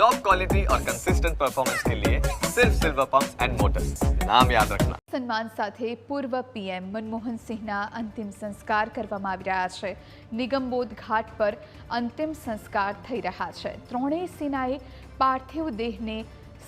Top quality और consistent performance के लिए सिर्फ सिल्वर पंप एंड मोटर्स नाम याद रखना સન્માન સાથે પૂર્વ પીએમ મનમોહન સિંહના અંતિમ સંસ્કાર કરવામાં આવી રહ્યા છે નિગમબોધ ઘાટ પર અંતિમ સંસ્કાર થઈ રહ્યા છે ત્રણેય સેનાએ પાર્થિવ દેહને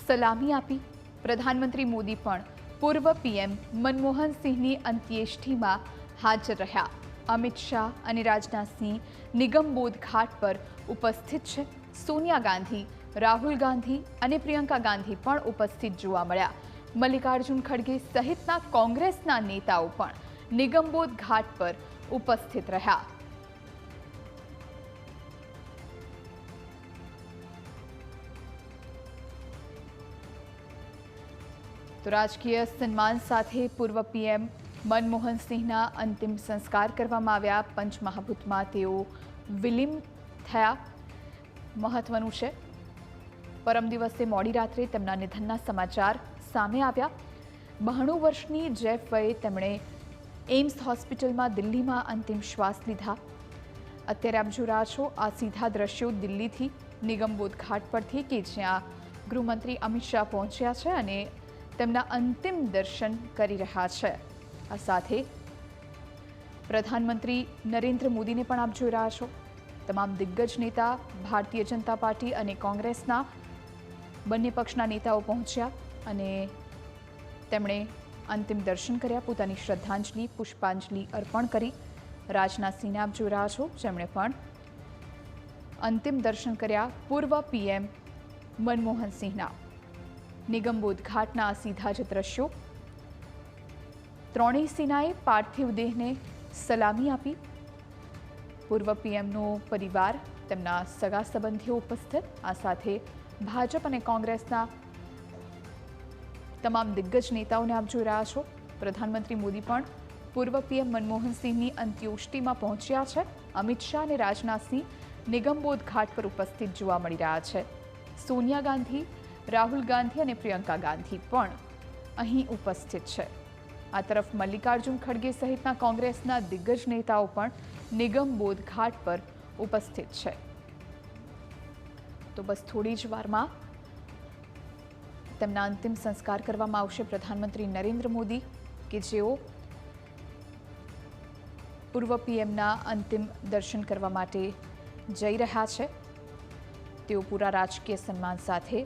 સલામી આપી પ્રધાનમંત્રી મોદી પણ પૂર્વ પીએમ મનમોહન સિંહની અંત્યેષ્ટિમાં હાજર રહ્યા અમિત શાહ અને રાજનાથસિંહ નિગમબોધ ઘાટ પર ઉપસ્થિત છે સોનિયા ગાંધી રાહુલ ગાંધી અને પ્રિયંકા ગાંધી પણ ઉપસ્થિત જોવા મળ્યા. મલ્લિકાર્જુન ખડગે સહિતના કોંગ્રેસના નેતાઓ પણ નિગમબોધ ઘાટ પર ઉપસ્થિત રહ્યા. તો રાજકીય સન્માન સાથે પૂર્વ પીએમ મનમોહન સિંહના અંતિમ સંસ્કાર કરવામાં આવ્યા. પંચમહાભૂતમાં તેઓ વિલીન થયા. મહત્વનું છે પરમ દિવસે મોડી રાત્રે તેમના નિધનના સમાચાર સામે આવ્યા. બહાણું વર્ષની જેફ વયે તેમણે એમ્સ હોસ્પિટલમાં દિલ્હીમાં અંતિમ શ્વાસ લીધા. અત્યારે આપ જોઈ રહ્યા છો, આ સીધા દ્રશ્યો દિલ્હીથી નિગમબોધ ઘાટ પરથી કે જ્યાં ગૃહમંત્રી અમિત શાહ પહોંચ્યા છે અને તેમના અંતિમ દર્શન કરી રહ્યા છે. આ સાથે પ્રધાનમંત્રી નરેન્દ્ર મોદીને પણ આપ જોઈ રહ્યા છો. તમામ દિગ્ગજ નેતા, ભારતીય જનતા પાર્ટી અને કોંગ્રેસના બંને પક્ષના નેતાઓ પહોંચ્યા અને તેમણે અંતિમ દર્શન કર્યા. પોતાની શ્રદ્ધાંજલિ, પુષ્પાંજલિ અર્પણ કરી. રાજનાથસિંહને આપ જોઈ રહ્યા છો, જેમણે પણ અંતિમ દર્શન કર્યા પૂર્વ પીએમ મનમોહન સિંહના. નિગમબોધ ઘાટના સીધા જ દ્રશ્યો. ત્રણેય સેનાએ પાર્થિવ દેહને સલામી આપી. પૂર્વ પીએમનો પરિવાર, તેમના સગા સંબંધીઓ ઉપસ્થિત. આ સાથે ભાજપ અને કોંગ્રેસના તમામ દિગ્ગજ નેતાઓને આપ જોઈ રહ્યા છો. પ્રધાનમંત્રી મોદી પણ પૂર્વ પીએમ મનમોહન સિંહની અંત્યોષ્ટિમાં પહોંચ્યા છે. અમિત શાહ અને રાજનાથસિંહ નિગમબોધ ઘાટ પર ઉપસ્થિત જોવા મળી રહ્યા છે. સોનિયા ગાંધી, રાહુલ ગાંધી અને પ્રિયંકા ગાંધી પણ અહીં ઉપસ્થિત છે. આ તરફ મલ્લિકાર્જુન ખડગે સહિતના કોંગ્રેસના દિગ્ગજ નેતાઓ પણ નિગમબોધ ઘાટ પર ઉપસ્થિત છે. તો બસ થોડી જ વારમાં તેમના અંતિમ સંસ્કાર કરવામાં આવશે પ્રધાનમંત્રી નરેન્દ્ર મોદી, કે જેઓ પૂર્વ પીએમના અંતિમ દર્શન કરવા માટે જઈ રહ્યા છે. તેઓ પૂરા રાજકીય સન્માન સાથે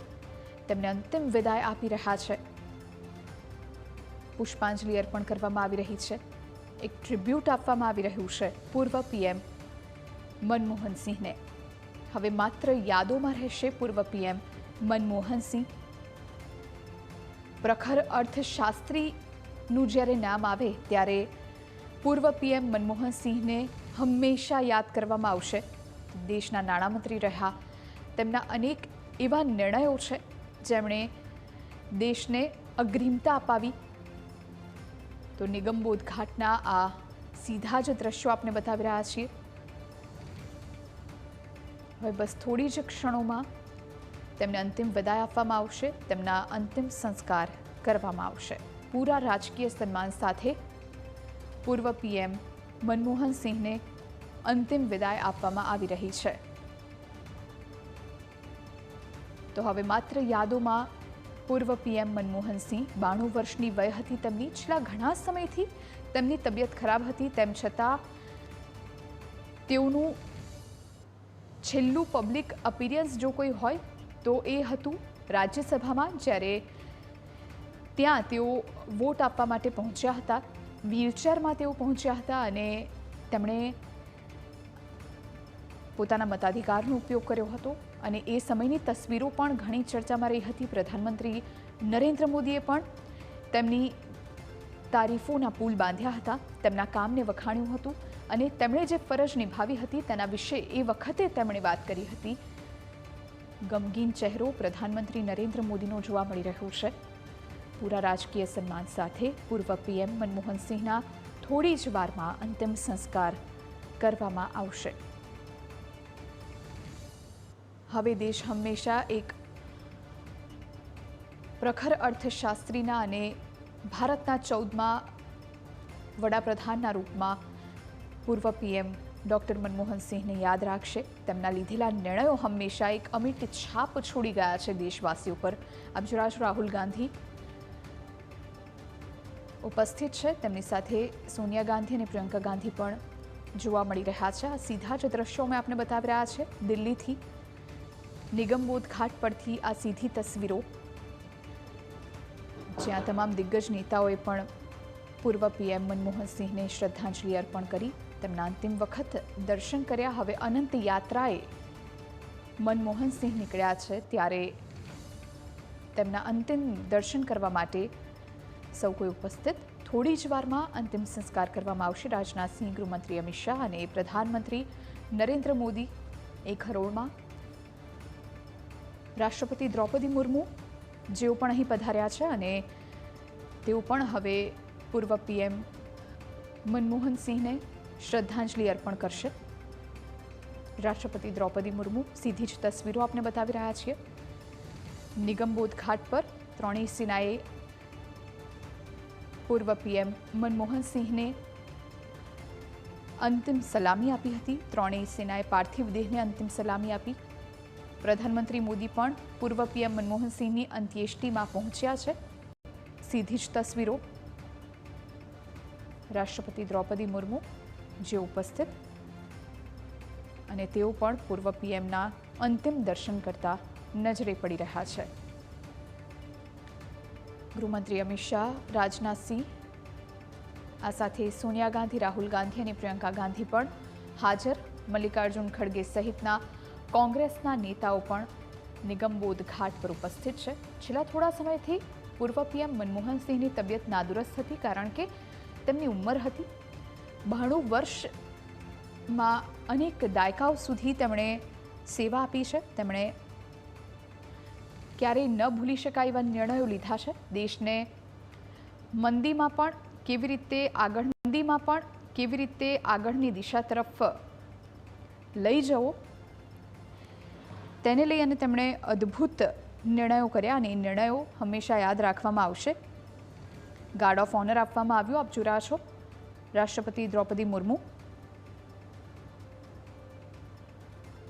તેમને અંતિમ વિદાય આપી રહ્યા છે. પુષ્પાંજલિ અર્પણ કરવામાં આવી રહી છે. એક ટ્રિબ્યુટ આપવામાં આવી રહ્યું છે પૂર્વ પીએમ મનમોહન સિંહને. હવે માત્ર યાદોમાં રહેશે પૂર્વ પીએમ મનમોહન સિંહ પ્રખર અર્થશાસ્ત્રીનું જ્યારે નામ આવે ત્યારે પૂર્વ પીએમ મનમોહન સિંહને હંમેશા યાદ કરવામાં આવશે. દેશના નાણામંત્રી રહ્યા, તેમના અનેક એવા નિર્ણયો છે જેમણે દેશને અગ્રિમતા અપાવી. તો નિગમબોધ ઘાટના આ સીધા જ દ્રશ્યો આપને બતાવી રહ્યા છીએ. હવે બસ થોડી જ ક્ષણોમાં તેમને અંતિમ વિદાય આપવામાં આવશે. તેમના અંતિમ સંસ્કાર કરવામાં આવશે. પૂરા રાજકીય સન્માન સાથે પૂર્વ પીએમ મનમોહન સિંહને અંતિમ વિદાય આપવામાં આવી રહી છે. તો હવે માત્ર યાદોમાં પૂર્વ પીએમ મનમોહન સિંહ બાણું વર્ષની વય હતી તેમની. છેલ્લા ઘણા સમયથી તેમની તબિયત ખરાબ હતી. તેમ છતાં તેઓનું છેલ્લું પબ્લિક અપિરિયન્સ જો કોઈ હોય, તો એ હતું રાજ્યસભામાં જ્યારે ત્યાં તેઓ વોટ આપવા માટે પહોંચ્યા હતા. વ્હીલચેરમાં તેઓ પહોંચ્યા હતા અને તેમણે પોતાના મતાધિકારનો ઉપયોગ કર્યો હતો અને એ સમયની તસવીરો પણ ઘણી ચર્ચામાં રહી હતી. પ્રધાનમંત્રી નરેન્દ્ર મોદીએ પણ તેમની તારીફોના પુલ બાંધ્યા હતા, તેમના કામને વખાણ્યું હતું. અને તેમણે જે ફરજ નિભાવી હતી તેના વિશે એ વખતે તેમણે વાત કરી હતી. ગમગીન ચહેરો પ્રધાનમંત્રી નરેન્દ્ર મોદીનો જોવા મળી રહ્યો છે. પૂરા રાજકીય સન્માન સાથે પૂર્વ પીએમ મનમોહન સિંહના થોડી જ વારમાં અંતિમ સંસ્કાર કરવામાં આવશે. હવે દેશ હંમેશા એક પ્રખર અર્થશાસ્ત્રીના અને ભારતના ચૌદમાં વડાપ્રધાનના રૂપમાં પૂર્વ પીએમ ડૉક્ટર મનમોહનસિંહને યાદ રાખશે. તેમના લીધેલા નિર્ણયો હંમેશા એક અમિટ છાપ છોડી ગયા છે દેશવાસીઓ પર. જોઈ રાહુલ ગાંધી ઉપસ્થિત છે, તેમની સાથે સોનિયા ગાંધી અને પ્રિયંકા ગાંધી પણ જોવા મળી રહ્યા છે. આ સીધા જ દ્રશ્યો અમે આપને બતાવી રહ્યા છે. દિલ્હીથી નિગમબોધ ઘાટ પરથી આ સીધી તસવીરો, જ્યાં તમામ દિગ્ગજ નેતાઓએ પણ પૂર્વ પીએમ મનમોહનસિંહને શ્રદ્ધાંજલિ અર્પણ કરી. તેમના અંતિમ વખત દર્શન કર્યા. હવે અનંત યાત્રાએ મનમોહન સિંહ નીકળ્યા છે ત્યારે તેમના અંતિમ દર્શન કરવા માટે સૌ કોઈ ઉપસ્થિત. થોડી જ વારમાં અંતિમ સંસ્કાર કરવામાં આવશે. રાજનાથસિંહ ગૃહમંત્રી અમિત શાહ અને પ્રધાનમંત્રી નરેન્દ્ર મોદી એક હરોળમાં રાષ્ટ્રપતિ દ્રૌપદી મુર્મુ જેઓ પણ અહીં પધાર્યા છે અને તેઓ પણ હવે પૂર્વ પીએમ મનમોહન સિંહને શ્રદ્ધાંજલિ અર્પણ કરશે. રાષ્ટ્રપતિ દ્રૌપદી મુર્મુ સીધી જ તસવીરો આપને બતાવી રહ્યા છીએ. નિગમબોધ ઘાટ પર ત્રણેય સેનાએ પૂર્વ પીએમ મનમોહન સિંહને અંતિમ સલામી આપી હતી. ત્રણેય સેનાએ પાર્થિવ દેહને અંતિમ સલામી આપી. પ્રધાનમંત્રી મોદી પણ પૂર્વ પીએમ મનમોહન સિંહની અંત્યેષ્ટિમાં પહોંચ્યા છે. સીધી જ તસવીરો. રાષ્ટ્રપતિ દ્રૌપદી મુર્મુ જે ઉપસ્થિત અને તેઓ પણ પૂર્વ પીએમના અંતિમ દર્શન કરતા નજરે પડી રહ્યા છે. ગૃહમંત્રી અમિત શાહ રાજનાથસિંહ આ સાથે સોનિયા ગાંધી, રાહુલ ગાંધી અને પ્રિયંકા ગાંધી પણ હાજર. મલ્લિકાર્જુન ખડગે સહિતના કોંગ્રેસના નેતાઓ પણ નિગમબોધ ઘાટ પર ઉપસ્થિત છે. છેલ્લા થોડા સમયથી પૂર્વ પીએમ મનમોહન સિંહની તબિયત નાદુરસ્ત હતી કારણ કે તેમની ઉંમર હતી બાણું વર્ષમાં અનેક દાયકાઓ સુધી તેમણે સેવા આપી છે. તેમણે ક્યારેય ન ભૂલી શકાય એવા નિર્ણયો લીધા છે. દેશને મંદીમાં પણ કેવી રીતે આગળ, મંદીમાં પણ કેવી રીતે આગળની દિશા તરફ લઈ જવો, તેને લઈ અને તેમણે અદ્ભુત નિર્ણયો કર્યા અને એ નિર્ણયો હંમેશા યાદ રાખવામાં આવશે. ગાર્ડ ઓફ ઓનર આપવામાં આવ્યું. આપ જોઈ છો. રાષ્ટ્રપતિ દ્રૌપદી મુર્મુ.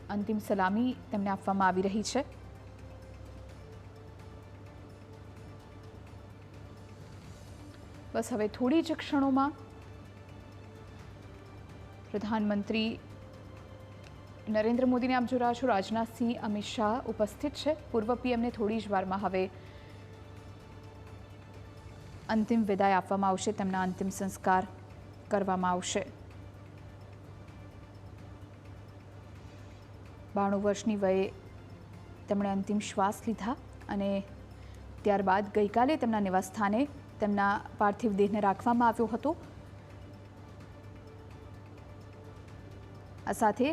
અંતિમ સલામી તેમને આપવામાં આવી રહી છે. બસ હવે થોડી જ ક્ષણોમાં પ્રધાનમંત્રી નરેન્દ્ર મોદીને આપ જોઈ રહ્યા છો. રાજનાથસિંહ અમિત શાહ ઉપસ્થિત છે. પૂર્વ પીએમને થોડી જ વારમાં હવે અંતિમ વિદાય આપવામાં આવશે. તેમના અંતિમ સંસ્કાર કરવામાં આવશે. બાણું વર્ષની વયે તેમણે અંતિમ શ્વાસ લીધા અને ત્યારબાદ ગઈકાલે તેમના નિવાસસ્થાને તેમના પાર્થિવ દેહને રાખવામાં આવ્યો હતો. આ સાથે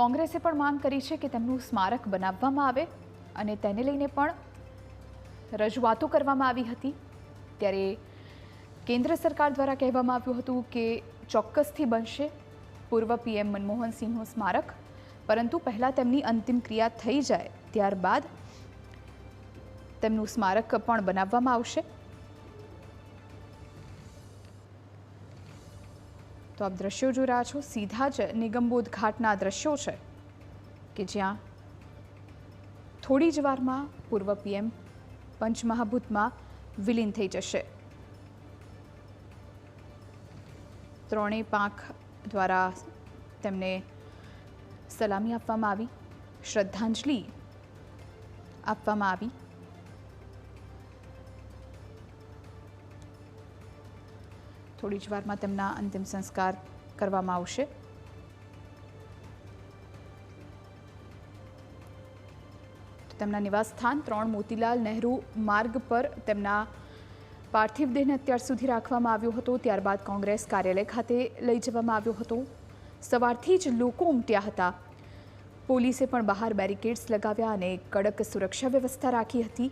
કોંગ્રેસે પણ માંગ કરી છે કે તેમનું સ્મારક બનાવવામાં આવે અને તેને લઈને પણ રજૂઆતો કરવામાં આવી હતી. ત્યારે કેન્દ્ર સરકાર દ્વારા કહેવામાં આવ્યું હતું કે ચોક્કસથી બનશે. પૂર્વ પીએમ મનમોહન સિંહનું સ્મારક. પરંતુ પહેલાં તેમની અંતિમ ક્રિયા થઈ જાય ત્યારબાદ તેમનું સ્મારક પણ બનાવવામાં આવશે. તો આપ દ્રશ્યો જોઈ રહ્યા છો. સીધા જ નિગમબોધ ઘાટના દ્રશ્યો છે કે જ્યાં થોડી જ વારમાં પૂર્વ પીએમ પંચમહાભૂતમાં વિલીન થઈ જશે. ત્રણેય પાંખ દ્વારા તેમને સલામી આપવામાં આવી, શ્રદ્ધાંજલિ આપવામાં આવી. થોડી જ વારમાં તેમના અંતિમ સંસ્કાર કરવામાં આવશે. તેમના નિવાસસ્થાન ત્રણ મોતીલાલ નહેરુ માર્ગ પર તેમના પાર્થિવ દેહને અત્યાર સુધી રાખવામાં આવ્યો હતો, ત્યારબાદ કોંગ્રેસ કાર્યાલય ખાતે લઈ જવામાં આવ્યો હતો. સવારથી જ લોકો ઉમટ્યા હતા. પોલીસે પણ બહાર બેરિકેડ્સ લગાવ્યા અને કડક સુરક્ષા વ્યવસ્થા રાખી હતી.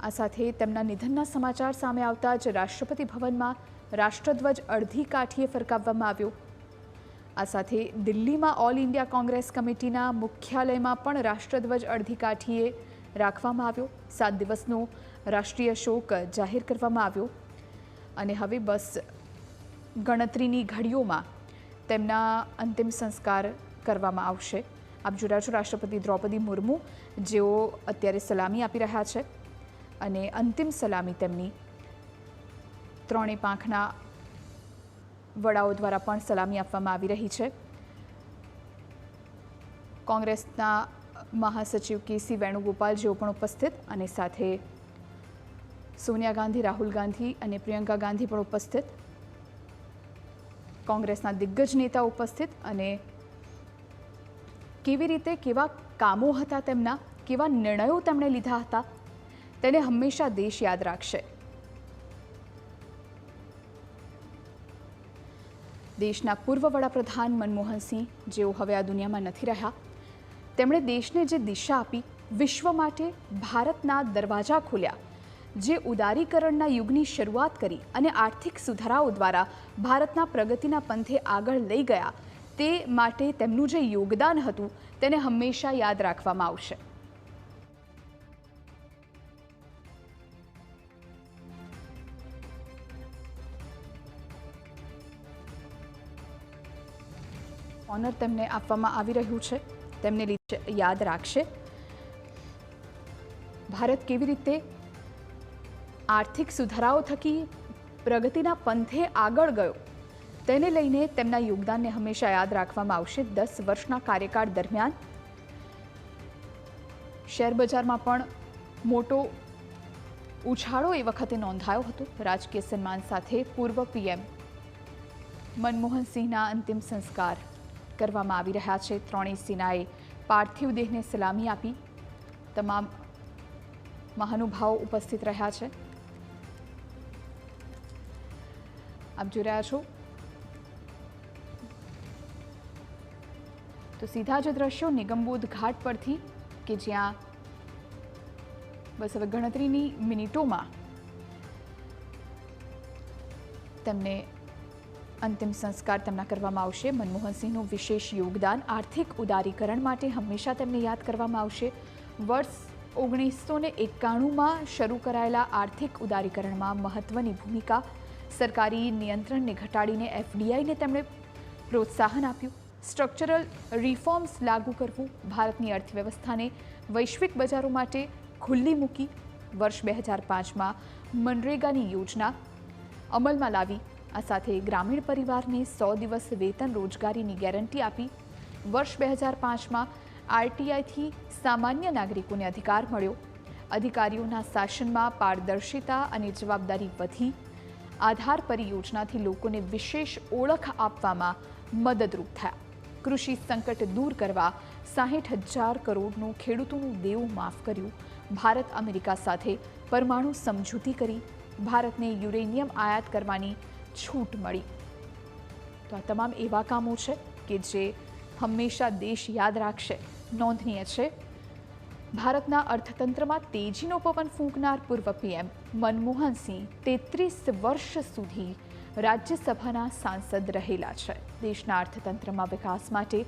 આ સાથે તેમના નિધનના સમાચાર સામે આવતા જ રાષ્ટ્રપતિ ભવનમાં રાષ્ટ્રધ્વજ અડધી કાઠીએ ફરકાવવામાં આવ્યો. આ સાથે દિલ્હીમાં ઓલ ઇન્ડિયા કોંગ્રેસ કમિટીના મુખ્યાલયમાં પણ રાષ્ટ્રધ્વજ અડધી કાઠીએ રાખવામાં આવ્યો. સાત દિવસનો રાષ્ટ્રીય શોક જાહેર કરવામાં આવ્યો. અને હવે બસ ગણતરીની ઘડીઓમાં તેમના અંતિમ સંસ્કાર કરવામાં આવશે. આપ જોડા છો રાષ્ટ્રપતિ દ્રૌપદી મુર્મુ, જેઓ અત્યારે સલામી આપી રહ્યા છે. અને અંતિમ સલામી તેમની ત્રણેય પાંખના વડાઓ દ્વારા પણ સલામી આપવામાં આવી રહી છે. કોંગ્રેસના મહાસચિવ કે સી વેણુગોપાલ જેઓ પણ ઉપસ્થિત અને સાથે સોનિયા ગાંધી, રાહુલ ગાંધી અને પ્રિયંકા ગાંધી પણ ઉપસ્થિત. કોંગ્રેસના દિગ્ગજ નેતા ઉપસ્થિત અને કેવી રીતે, કેવા કામો હતા તેમના, કેવા નિર્ણયો તેમણે લીધા હતા, તેને હંમેશા દેશ યાદ રાખશે. દેશના પૂર્વ વડાપ્રધાન મનમોહનસિંહ જેઓ હવે આ દુનિયામાં નથી રહ્યા તેમણે દેશને જે દિશા આપી, વિશ્વ માટે ભારતના દરવાજા ખોલ્યા. જે ઉદારીકરણના યુગની શરૂઆત કરી અને આર્થિક સુધારાઓ દ્વારા ભારતના પ્રગતિના પંથે આગળ લઈ ગયા, તે માટે તેમનું જે યોગદાન હતું, તેને હંમેશા યાદ રાખવામાં આવશે. ઓનર તેમને આપવામાં આવી રહ્યું છે. તેમને યાદ રાખશે. ભારત કેવી રીતે આર્થિક સુધારાઓ થકી પ્રગતિના પંથે આગળ ગયો, તેને લઈને તેમના યોગદાનને હંમેશા યાદ રાખવામાં આવશે. દસ વર્ષના કાર્યકાળ દરમિયાન શેરબજારમાં પણ મોટો ઉછાળો એ વખતે નોંધાયો હતો. રાજકીય સન્માન સાથે પૂર્વ પીએમ મનમોહનસિંહના અંતિમ સંસ્કાર કરવામાં આવી રહ્યા છે. ત્રણેય સેનાએ પાર્થિવ દેહને સલામી આપી. તમામ મહાનુભાવો ઉપસ્થિત રહ્યા છે. આપ જોઈ રહ્યા છો. તો સીધા જ દ્રશ્યો નિગમબોધ ઘાટ પરથી કે જ્યાં બસ હવે ગણતરીની મિનિટોમાં તેમને અંતિમ સંસ્કાર તેમના કરવામાં આવશે. મનમોહનસિંહનું વિશેષ યોગદાન આર્થિક ઉદારીકરણ માટે હંમેશા તેમને યાદ કરવામાં આવશે. વર્ષ ઓગણીસો ને એકાણુંમાં શરૂ કરાયેલા આર્થિક ઉદારીકરણમાં મહત્વની ભૂમિકા સરકારી નિયંત્રણને ઘટાડીને એફડીઆઈને તેમણે પ્રોત્સાહન આપ્યું. સ્ટ્રક્ચરલ રિફોર્મ્સ લાગુ કરવું ભારતની અર્થવ્યવસ્થાને વૈશ્વિક બજારો માટે ખુલ્લી મૂકી. વર્ષ બે હજાર પાંચમાં મનરેગાની યોજના અમલમાં લાવી આ સાથે ગ્રામીણ પરિવારને સો દિવસ વેતન રોજગારીની ગેરંટી આપી વર્ષ બે હજાર પાંચમાં આરટીઆઈથી સામાન્ય નાગરિકોને અધિકાર મળ્યો. અધિકારીઓના શાસનમાં પારદર્શિતા અને જવાબદારી વધી. આધાર પરિયોજનાથી લોકોને વિશેષ ઓળખ આપવામાં મદદરૂપ થયા. કૃષિ સંકટ દૂર કરવા સાહીઠ હજાર કરોડનું ખેડૂતોનું દેવું માફ કર્યું. ભારત અમેરિકા સાથે પરમાણુ સમજૂતી કરી. ભારતને યુરેનિયમ આયાત કરવાની છૂટ મળી. તો આ તમામ એવા કામો છે કે જે હંમેશા દેશ યાદ રાખશે. નોંધનીય છે, ભારતના અર્થતંત્રમાં તેજીનો પવન ફૂંકનાર પૂર્વ પીએમ મનમોહનસિંહ તેત્રીસ વર્ષ સુધી રાજ્યસભાના સાંસદ રહેલા છે. દેશના અર્થતંત્રમાં વિકાસ માટે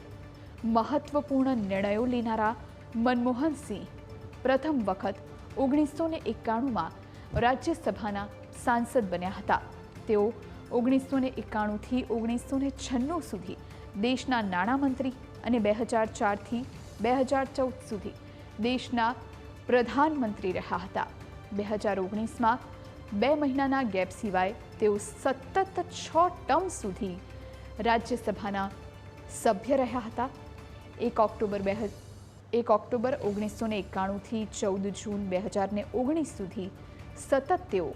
મહત્વપૂર્ણ નિર્ણયો લેનારા મનમોહનસિંહ પ્રથમ વખત ઓગણીસો ને એકાણુંમાં રાજ્યસભાના સાંસદ બન્યા હતા. તેઓ ઓગણીસો ને એકાણુંથી ઓગણીસો ને છન્નું સુધી દેશના નાણામંત્રી અને બે હજાર ચારથી બે હજાર ચૌદ સુધી દેશના પ્રધાનમંત્રી રહ્યા હતા. બે હજાર ઓગણીસમાં બે મહિનાના ગેપ સિવાય તેઓ સતત છ ટર્મ સુધી રાજ્યસભાના સભ્ય રહ્યા હતા. એક ઓક્ટોબર બે એક ઓક્ટોબર ઓગણીસો ને એકાણુંથી ચૌદ જૂન બે હજાર ને ઓગણીસ સુધી સતત તેઓ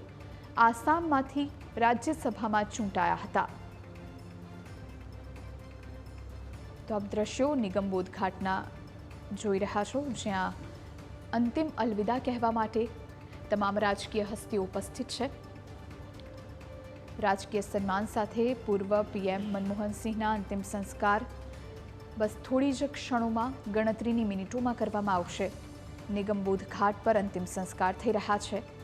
આસામમાંથી રાજ્યસભામાં ચૂંટાયા હતા. તો આપ દ્રશ્યો નિગમબોધ ઘાટના જોઈ રહ્યા છો, જ્યાં અંતિમ અલવિદા કહેવા માટે તમામ રાજકીય હસ્તીઓ ઉપસ્થિત છે. રાજકીય સન્માન સાથે પૂર્વ પીએમ મનમોહનસિંહના અંતિમ સંસ્કાર બસ થોડી જ ક્ષણોમાં ગણતરીની મિનિટોમાં કરવામાં આવશે. નિગમબોધ ઘાટ પર અંતિમ સંસ્કાર થઈ રહ્યા છે.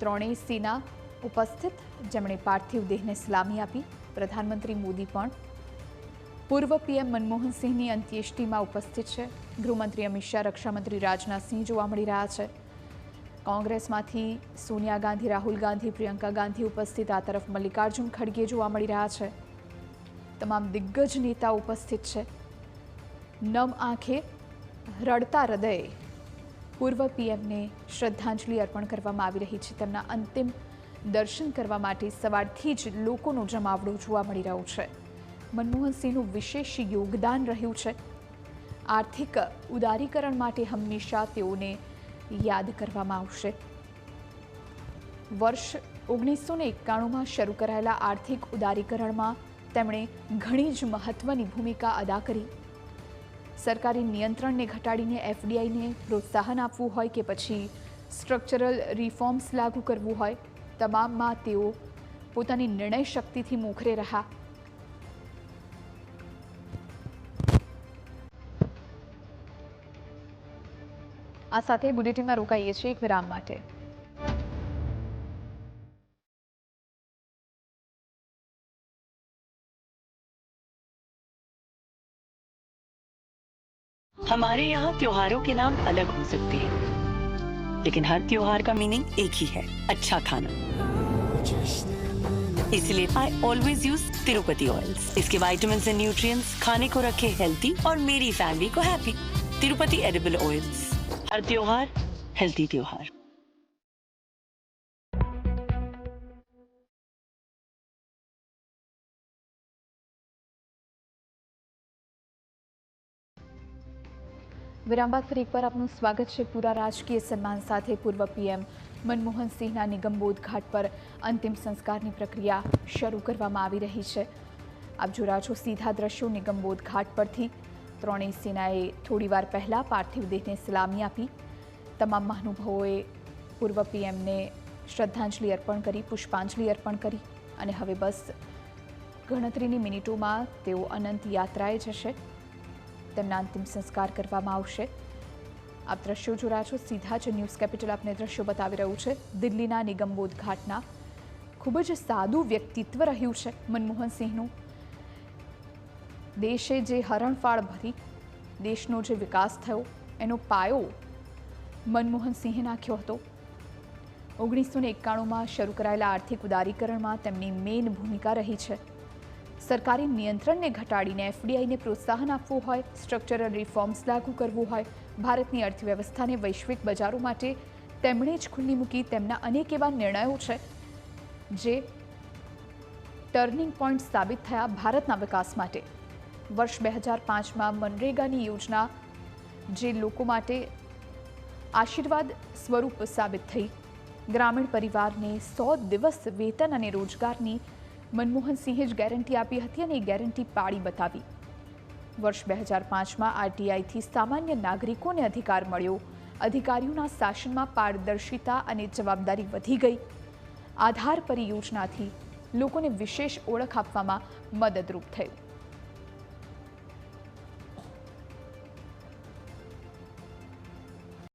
ત્રણેય સેના ઉપસ્થિત. જેમણે પાર્થિવ દેહને સલામી આપી. પ્રધાનમંત્રી મોદી પણ પૂર્વ પીએમ મનમોહનસિંહની અંત્યેષ્ટિમાં ઉપસ્થિત છે. ગૃહમંત્રી અમિત શાહ, રક્ષામંત્રી રાજનાથસિંહ જોવા મળી રહ્યા છે. કોંગ્રેસમાંથી સોનિયા ગાંધી, રાહુલ ગાંધી, પ્રિયંકા ગાંધી ઉપસ્થિત. આ તરફ મલ્લિકાર્જુન ખડગે જોવા મળી રહ્યા છે. તમામ દિગ્ગજ નેતા ઉપસ્થિત છે. નમ આંખે રડતા હૃદયે પૂર્વ પીએમને શ્રદ્ધાંજલિ અર્પણ કરવામાં આવી રહી છે. તેમના અંતિમ દર્શન કરવા માટે સવારથી જ લોકોનો જમાવડો જોવા મળી રહ્યો છે. મનમોહનસિંહનું વિશેષ યોગદાન રહ્યું છે. આર્થિક ઉદારીકરણ માટે હંમેશા તેઓને યાદ કરવામાં આવશે. વર્ષ ઓગણીસો ને એકાણુંમાં શરૂ કરાયેલા આર્થિક ઉદારીકરણમાં તેમણે ઘણી જ મહત્વની ભૂમિકા અદા કરી. સરકારી નિયંત્રણને ઘટાડીને એફડીઆઈને પ્રોત્સાહન આપવું હોય કે પછી સ્ટ્રક્ચરલ રિફોર્મ્સ લાગુ કરવું હોય, તમામમાં તેઓ પોતાની નિર્ણય શક્તિથી મોખરે રહ્યા. આ સાથે બુલેટિનમાં રોકાઈએ છીએ એક વિરામ માટે. हमारे यहाँ त्योहारों के नाम अलग हो सकते हैं। लेकिन हर त्योहार का मीनिंग एक ही है अच्छा खाना। इसलिए I always use Tirupati oils इसके वाइटामिन एंड न्यूट्रिएंट्स खाने को रखे हेल्थी और मेरी फैमिली को हैप्पी तिरुपति एडिबल ऑयल्स हर त्योहार हेल्थी त्योहार। વિરામ બાદ ફરી એકવાર આપનું સ્વાગત છે પૂરા રાજકીય સન્માન સાથે પૂર્વ પીએમ મનમોહન સિંહના નિગમબોધ ઘાટ પર અંતિમ સંસ્કારની પ્રક્રિયા શરૂ કરવામાં આવી રહી છે. આપ જો રહ્યા છો સીધા દ્રશ્યો નિગમબોધ ઘાટ પરથી. ત્રણેય સેનાએ થોડીવાર પહેલાં પાર્થિવ દેહને સલામી આપી. તમામ મહાનુભાવોએ પૂર્વ પીએમને શ્રદ્ધાંજલિ અર્પણ કરી, પુષ્પાંજલિ અર્પણ કરી અને હવે બસ ગણતરીની મિનિટોમાં તેઓ અનંત યાત્રાએ જશે. તેમના અંતિમ સંસ્કાર કરવામાં આવશે. આપ દ્રશ્યો જો રહ્યા છો. સીધા જ ન્યૂઝ કેપિટલ આપને દ્રશ્યો બતાવી રહ્યું છે. દિલ્હીના નિગમબોધ ઘાટના ખૂબ જ સાદું વ્યક્તિત્વ રહ્યું છે મનમોહન સિંહનું. દેશે જે હરણફાળ ભરી, દેશનો જે વિકાસ થયો, એનો પાયો મનમોહન સિંહે નાખ્યો હતો. ઓગણીસો ને એકાણુંમાં શરૂ કરાયેલા આર્થિક ઉદારીકરણમાં તેમની મેઇન ભૂમિકા રહી છે. સરકારી નિયંત્રણને ઘટાડીને એફડીઆઈને પ્રોત્સાહન આપવું હોય સ્ટ્રક્ચરલ રિફોર્મ્સ લાગુ કરવું હોય, ભારતની અર્થવ્યવસ્થાને વૈશ્વિક બજારો માટે તેમણે જ ખુલ્લી મૂકી તેમના અનેક એવા નિર્ણયો છે, જે ટર્નિંગ પોઈન્ટ સાબિત થયા ભારતના વિકાસ માટે. વર્ષ બે હજાર પાંચમાં મનરેગાની યોજના જે લોકો માટે આશીર્વાદ સ્વરૂપ સાબિત થઈ. ગ્રામીણ પરિવારને સો દિવસ વેતન અને રોજગારની મનમોહન સિંહે જ ગેરંટી આપી હતી અને એ ગેરંટી પાળી બતાવી. વર્ષ બે હજાર પાંચમાં આરટીઆઈથી સામાન્ય નાગરિકોને અધિકાર મળ્યો. અધિકારીઓના શાસનમાં પારદર્શિતા અને જવાબદારી વધી ગઈ. આધાર પરિયોજનાથી લોકોને વિશેષ ઓળખ આપવામાં મદદરૂપ થયું.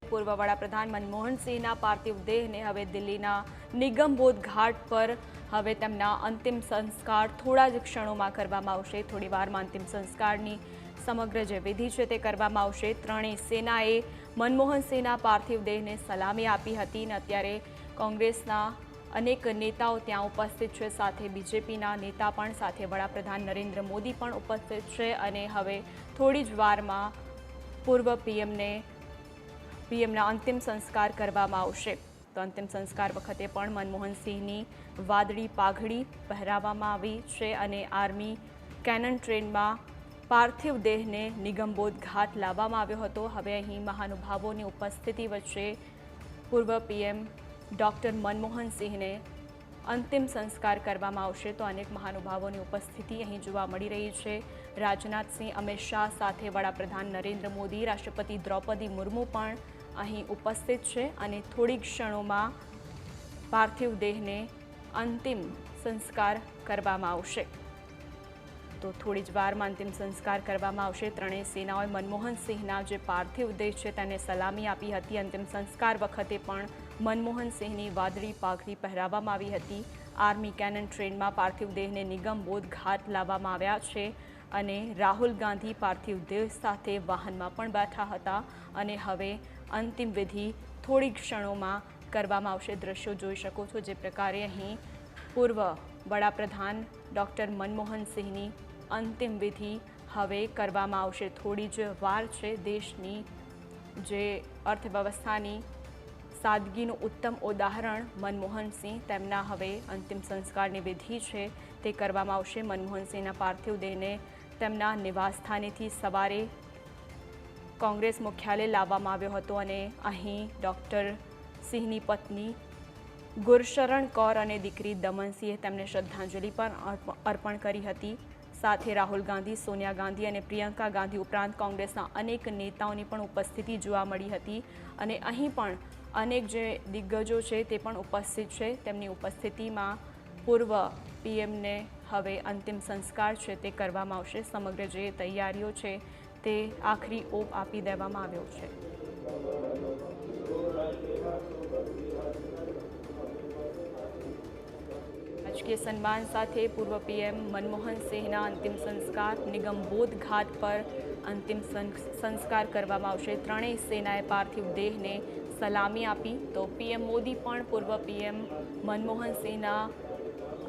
પૂર્વ વડાપ્રધાન મનમોહન સિંહના પાર્થિવ દેહને હવે દિલ્હીના નિગમબોધ ઘાટ પર હવે તેમના અંતિમ સંસ્કાર થોડા જ ક્ષણોમાં કરવામાં આવશે. થોડી વારમાં અંતિમ સંસ્કારની સમગ્ર જે વિધિ છે તે કરવામાં આવશે. ત્રણેય સેનાએ મનમોહન સિંહના પાર્થિવ દેહને સલામી આપી હતી અને અત્યારે કોંગ્રેસના અનેક નેતાઓ ત્યાં ઉપસ્થિત છે. સાથે બીજેપીના નેતા પણ, સાથે વડાપ્રધાન નરેન્દ્ર મોદી પણ ઉપસ્થિત છે અને હવે થોડી જ વારમાં પૂર્વ પીએમને, પીએમના અંતિમ સંસ્કાર કરવામાં આવશે. તો અંતિમ સંસ્કાર વખતે પણ મનમોહન સિંહની વાદળી પાઘડી પહેરાવવામાં આવી છે અને આર્મી કેનન ટ્રેનમાં પાર્થિવ દેહને નિગમબોધ ઘાટ લાવવામાં આવ્યો હતો. હવે અહીં મહાનુભાવોની ઉપસ્થિતિ વચ્ચે પૂર્વ પીએમ ડૉક્ટર મનમોહન સિંહને અંતિમ સંસ્કાર કરવામાં આવશે. તો અનેક મહાનુભાવોની ઉપસ્થિતિ અહીં જોવા મળી રહી છે. રાજનાથસિંહ, અમિત શાહ સાથે વડાપ્રધાન નરેન્દ્ર મોદી, રાષ્ટ્રપતિ દ્રૌપદી મુર્મુ પણ અહીં ઉપસ્થિત છે અને થોડી ક્ષણોમાં પાર્થિવ દેહને અંતિમ સંસ્કાર કરવામાં આવશે. તો થોડી જ વારમાં અંતિમ સંસ્કાર કરવામાં આવશે. ત્રણેય સેનાઓએ મનમોહન સિંહના જે પાર્થિવ દેહ છે તેને સલામી આપી હતી. અંતિમ સંસ્કાર વખતે પણ મનમોહન સિંહની વાદળી પાઘડી પહેરાવવામાં આવી હતી. આર્મી કેનન ટ્રેનમાં પાર્થિવ દેહને નિગમ બોધ ઘાટ લાવવામાં આવ્યા છે. અને રાહુલ ગાંધી પાર્થિવ દેહ સાથે વાહનમાં પણ બેઠા હતા અને હવે અંતિમ વિધિ થોડી ક્ષણોમાં કરવામાં આવશે. દ્રશ્યો જોઈ શકો છો જે પ્રકારે અહીં પૂર્વ વડાપ્રધાન ડૉક્ટર મનમોહન સિંહની અંતિમ વિધિ હવે કરવામાં આવશે. થોડી જ વાર છે દેશની જે અર્થવ્યવસ્થાની સાદગીનું ઉત્તમ ઉદાહરણ મનમોહન સિંહ તેમના હવે અંતિમ સંસ્કારની વિધિ છે તે કરવામાં આવશે. મનમોહનસિંહના પાર્થિવ દેહને તેમના નિવાસસ્થાનેથી સવારે કોંગ્રેસ મુખ્યાલય લાવવામાં આવ્યો હતો અને અહીં ડૉક્ટર સિંહની પત્ની ગુરશરણ કૌર અને દીકરી દમનસિંહે તેમને શ્રદ્ધાંજલિ પણ અર્પ- અર્પણ કરી હતી. સાથે રાહુલ ગાંધી, સોનિયા ગાંધી અને પ્રિયંકા ગાંધી ઉપરાંત કોંગ્રેસના અનેક નેતાઓની પણ ઉપસ્થિતિ જોવા મળી હતી અને અહીં પણ અનેક જે દિગ્ગજો છે તે પણ ઉપસ્થિત છે. તેમની ઉપસ્થિતિમાં પૂર્વ પીએમને હવે અંતિમ સંસ્કાર છે તે કરવામાં આવશે. સમગ્ર જે તૈયારીઓ છે તે આખરી ઓપ આપી દેવામાં આવ્યો છે. રાજકીય સન્માન સાથે પૂર્વ પીએમ મનમોહન સિંહના અંતિમ સંસ્કાર નિગમબોધ ઘાટ પર અંતિમ સંસ્કાર કરવામાં આવશે. ત્રણેય સેનાએ પાર્થિવ દેહને સલામી આપી. તો પીએમ મોદી પણ પૂર્વ પીએમ મનમોહન સિંહના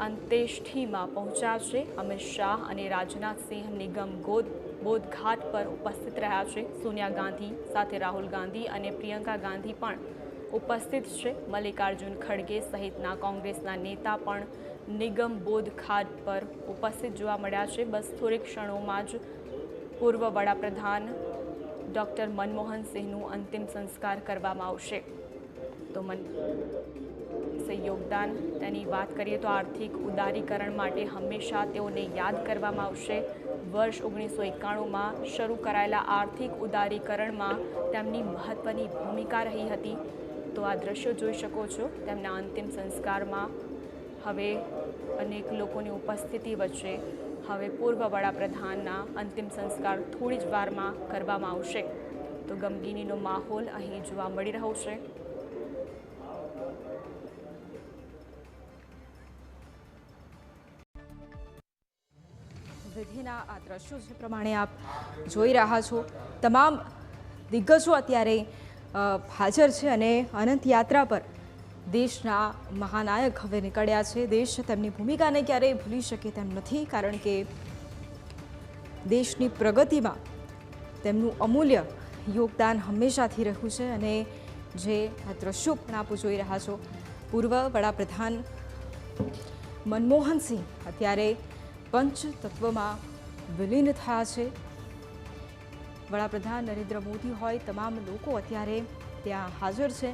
અંત્યેષ્ઠીમાં પહોંચ્યા અમિત શાહ અને રાજનાથસિંહ નિગમ ગોદ, બોધઘાટ પર ઉપસ્થિત રહ્યા છે. સોનિયા ગાંધી સાથે રાહુલ ગાંધી અને પ્રિયંકા ગાંધી પણ ઉપસ્થિત છે. મલ્લિકાર્જુન ખડગે સહિતના કોંગ્રેસના નેતા પણ નિગમ બોધઘાટ પર ઉપસ્થિત જોવા મળ્યા છે. બસ થોડીક ક્ષણોમાં જ પૂર્વ વડાપ્રધાન ડૉક્ટર મનમોહન સિંહનું અંતિમ સંસ્કાર કરવામાં આવશે. તો મન યોગદાન. તેની વાત કરીએ તો આર્થિક ઉદારીકરણ માટે હંમેશા તેઓને યાદ કરવામાં આવશે. વર્ષ ઓગણીસો એકાણુંમાં શરૂ કરાયેલા આર્થિક ઉદારીકરણમાં તેમની મહત્ત્વની ભૂમિકા રહી હતી. તો આ દ્રશ્યો જોઈ શકો છો. તેમના અંતિમ સંસ્કારમાં હવે અનેક લોકોની ઉપસ્થિતિ વચ્ચે હવે પૂર્વ વડાપ્રધાનના અંતિમ સંસ્કાર થોડી જ વારમાં કરવામાં આવશે. તો ગમગીનીનો માહોલ અહીં જોવા મળી રહ્યો છે. વિધિના આ દ્રશ્યો જે પ્રમાણે આપ જોઈ રહ્યા છો, તમામ દિગ્ગજો અત્યારે હાજર છે અને અનંત યાત્રા પર દેશના મહાનાયક હવે નીકળ્યા છે. દેશ તેમની ભૂમિકાને ક્યારેય ભૂલી શકે તેમ નથી, કારણ કે દેશની પ્રગતિમાં તેમનું અમૂલ્ય યોગદાન હંમેશાથી રહ્યું છે અને જે આ દ્રશ્યો પણ આપ જોઈ રહ્યા છો. પૂર્વ વડાપ્રધાન મનમોહનસિંહ અત્યારે પંચ તત્વમાં વિલીન થયા છે. વડાપ્રધાન નરેન્દ્ર મોદી હોય, તમામ લોકો અત્યારે ત્યાં હાજર છે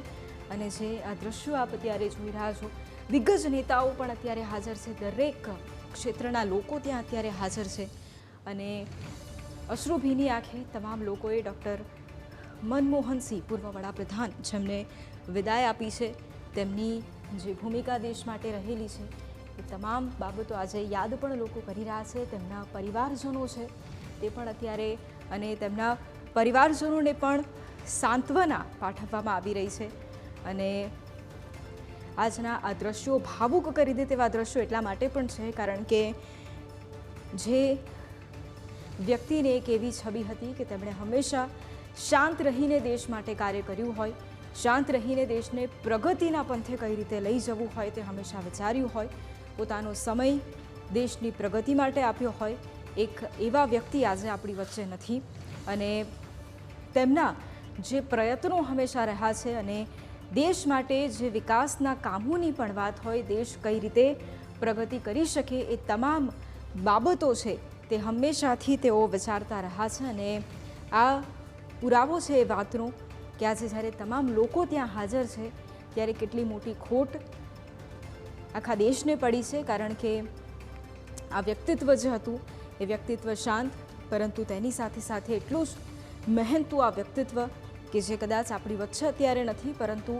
અને જે આ દ્રશ્યો આપ અત્યારે જોઈ રહ્યા છો, દિગ્ગજ નેતાઓ પણ અત્યારે હાજર છે. દરેક ક્ષેત્રના લોકો ત્યાં અત્યારે હાજર છે અને અશ્રુભીની આંખે તમામ લોકોએ ડૉક્ટર મનમોહનસિંહ, પૂર્વ વડાપ્રધાન જેમને વિદાય આપી છે, તેમની જે ભૂમિકા દેશ માટે રહેલી છે એ તમામ બાબતો આજે યાદ પણ લોકો કરી રહ્યા છે, તેમના પરિવારજનો છે, તે પણ અત્યારે અને તેમના પરિવારજનોને પણ સાંત્વના પાઠવવામાં આવી રહી છે. અને આજના આ દ્રશ્યો ભાવુક કરી દે તેવા દ્રશ્યો એટલા માટે પણ છે, કારણ કે જે વ્યક્તિને એક એવી છબી હતી કે તેમણે હંમેશા શાંત રહીને દેશ માટે કાર્ય કર્યું હોય, શાંત રહીને દેશને પ્રગતિના પંથે કઈ રીતે લઈ જવું હોય તે હંમેશા વિચાર્યું હોય પોતાનો સમય દેશની પ્રગતિ માટે આપ્યો હોય, એક એવા વ્યક્તિ આજે આપણી વચ્ચે નથી. અને તેમના જે પ્રયત્નો હંમેશા રહ્યા છે અને દેશ માટે જે વિકાસના કામોની પણ વાત હોય, દેશ કઈ રીતે પ્રગતિ કરી શકે એ તમામ બાબતો છે તે હંમેશાથી તેઓ વિચારતા રહ્યા છે. અને આ પુરાવો છે એ વાતનો કે આજે જ્યારે તમામ લોકો ત્યાં હાજર છે, ત્યારે કેટલી મોટી ખોટ આખા દેશને પડી છે, કારણ કે આ વ્યક્તિત્વ જે હતું. એ વ્યક્તિત્વ શાંત, પરંતુ તેની સાથે સાથે એટલું જ મહેનતું આ વ્યક્તિત્વ કે જે કદાચ આપણી વચ્ચે અત્યારે નથી, પરંતુ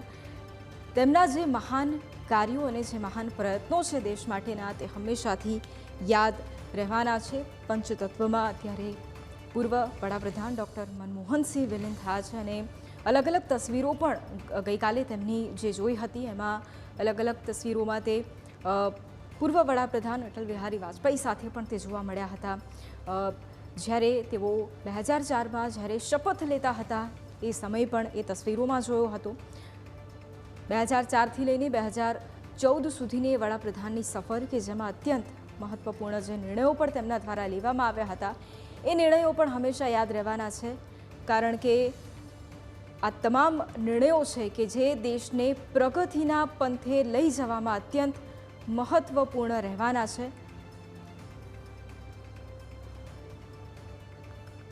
તેમના જે મહાન કાર્યો અને જે મહાન પ્રયત્નો છે દેશ માટેના, તે હંમેશાથી યાદ રહેવાના છે. પંચતત્વમાં અત્યારે પૂર્વ વડાપ્રધાન ડૉક્ટર મનમોહનસિંહ વિલીન થયા છે અને અલગ અલગ તસવીરો પણ ગઈકાલે તેમની જે જોઈ હતી, એમાં અલગ અલગ તસવીરોમાં તે પૂર્વ વડાપ્રધાન અટલ બિહારી વાજપેયી સાથે પણ તે જોવા મળ્યા હતા. જ્યારે તેઓ બે હજાર ચારમાં જ્યારે શપથ લેતા હતા, એ સમય પણ એ તસવીરોમાં જોયો હતો. બે હજાર ચારથી લઈને બે હજાર ચૌદ સુધીની વડાપ્રધાનની સફર કે જેમાં અત્યંત મહત્વપૂર્ણ જે નિર્ણયો પણ તેમના દ્વારા લેવામાં આવ્યા હતા, એ નિર્ણયો પણ હંમેશા યાદ રહેવાના છે. કારણ કે આ તમામ નિર્ણયો છે કે જે દેશને પ્રગતિના પંથે લઈ જવામાં અત્યંત મહત્વપૂર્ણ રહેવાના છે.